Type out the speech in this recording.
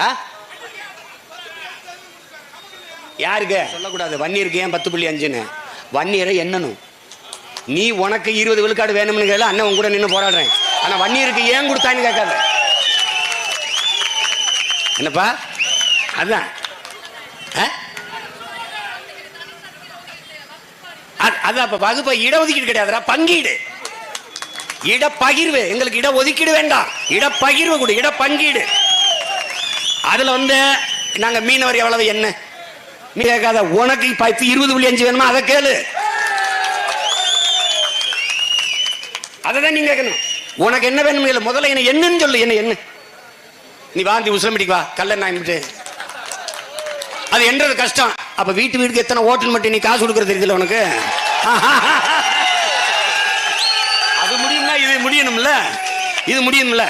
ஆ? யாருக்கு? சொல்லக்கூடாது. வன்னியருக்கு ஏன் பத்து புள்ளி அஞ்சுன்னு? வன்னியரை எண்ணணும். நீ உனக்கு இருபது விழுக்காடு வேணும்னு கேட்கல அண்ணன் உன் கூட நின்று போராடுறேன். ஆனா வன்னியருக்கு ஏன் கொடுத்தான்னு கேட்காத. என்னப்பா? அதான். ஆ? அது- அதான் அப்ப வகுப்பை இடஒதுக்கீடு கிடையாதுடா பங்கீடு. இடப்பகிர்வு. எங்களுக்கு இட ஒதுக்கீடு வேண்டாம். இடப்பகிர்வு கொடு இட பங்கீடு அதுல வந்து நாங்க மீனவர் எவ்வளவு என்ன? நீ கேட்காத உனக்கு பத்து இருபது புள்ளி அஞ்சு வேணுமா? அதை கேளு. அதை தான் நீங்க கேட்கணும். உனக்கு என்ன வேணும் இல்லை முதல்ல என்ன என்னன்னு சொல்லு. என்ன என்ன? நீ வாந்தி உசிலம்பிடிக்கு வா. கல்ல நான் அது என்றது கஷ்டம். அப்ப வீட்டு வீட்டுக்கு எத்தனை ஓட்டுன்னு மட்டும் நீ காசு கொடுக்கறது தெரியல உனக்கு? அது முடியும்னா இது முடியணும்ல? இது முடியும்ல?